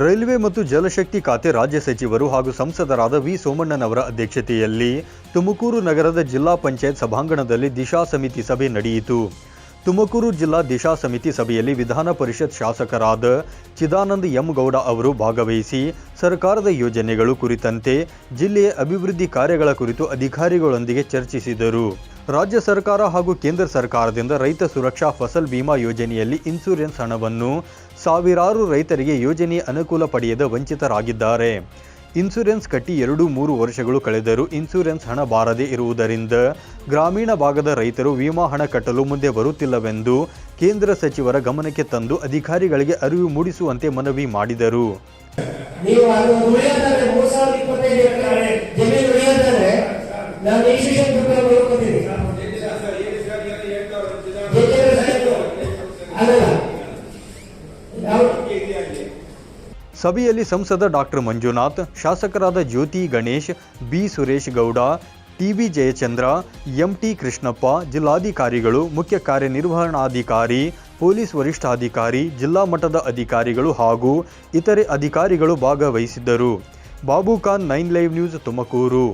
Railway ಮತ್ತು ಜಲಶಕ್ತಿ ಖಾತೆ ರಾಜ್ಯ ಸಚಿವರು ಹಾಗೂ ಸಂಸದರಾದ ವಿ ಸೋಮಣ್ಣನವರ ಅಧ್ಯಕ್ಷತೆಯಲ್ಲಿ ತುಮಕೂರು ನಗರದ ಜಿಲ್ಲಾ ಪಂಚಾಯತ್ ಸಭಾಂಗಣದಲ್ಲಿ ದಿಶಾ ಸಮಿತಿ ಸಭೆ ನಡೆಯಿತು. ತುಮಕೂರು ಜಿಲ್ಲಾ ದಿಶಾ ಸಮಿತಿ ಸಭೆಯಲ್ಲಿ ವಿಧಾನ ಪರಿಷತ್ ಶಾಸಕರಾದ ಚಿದಾನಂದ ಎಂ ಗೌಡ ಅವರು ಭಾಗವಹಿಸಿ ಸರ್ಕಾರದ ಯೋಜನೆಗಳು ಕುರಿತಂತೆ ಜಿಲ್ಲೆಯ ಅಭಿವೃದ್ಧಿ ಕಾರ್ಯಗಳ ಕುರಿತು ಅಧಿಕಾರಿಗಳೊಂದಿಗೆ ಚರ್ಚಿಸಿದರು. ರಾಜ್ಯ ಸರ್ಕಾರ ಹಾಗೂ ಕೇಂದ್ರ ಸರ್ಕಾರದಿಂದ ರೈತ ಸುರಕ್ಷಾ ಫಸಲ್ ಬಿಮಾ ಯೋಜನೆಯಲ್ಲಿ ಇನ್ಸೂರೆನ್ಸ್ ಹಣವನ್ನು ಸಾವಿರಾರು ರೈತರಿಗೆ ಯೋಜನೆ ಅನುಕೂಲ ಪಡೆಯದ ವಂಚಿತರಾಗಿದ್ದಾರೆ. ಇನ್ಸೂರೆನ್ಸ್ ಕಟ್ಟಿ ಎರಡು ಮೂರು ವರ್ಷಗಳು ಕಳೆದರೂ ಇನ್ಸೂರೆನ್ಸ್ ಹಣ ಬಾರದೇ ಇರುವುದರಿಂದ ಗ್ರಾಮೀಣ ಭಾಗದ ರೈತರು ವಿಮಾ ಹಣ ಕಟ್ಟಲು ಮುಂದೆ ಬರುತ್ತಿಲ್ಲವೆಂದು ಕೇಂದ್ರ ಸಚಿವರ ಗಮನಕ್ಕೆ ತಂದು ಅಧಿಕಾರಿಗಳಿಗೆ ಅರಿವು ಮೂಡಿಸುವಂತೆ ಮನವಿ ಮಾಡಿದರು. ನೀವು ಸಭೆಯಲ್ಲಿ ಸಂಸದ ಡಾಕ್ಟರ್ ಮಂಜುನಾಥ್, ಶಾಸಕರಾದ Jyothi Ganesh, B Suresh Gowda TB Jayachandra MT Krishnappa, ಜಿಲ್ಲಾಧಿಕಾರಿಗಳು, ಮುಖ್ಯ ಕಾರ್ಯನಿರ್ವಹಣಾಧಿಕಾರಿ, ಪೊಲೀಸ್ ವರಿಷ್ಠಾಧಿಕಾರಿ, ಜಿಲ್ಲಾ ಮಟ್ಟದ ಅಧಿಕಾರಿಗಳು ಹಾಗೂ ಇತರೆ ಅಧಿಕಾರಿಗಳು ಭಾಗವಹಿಸಿದ್ದರು. Babu Khan nine live news Tumakuru.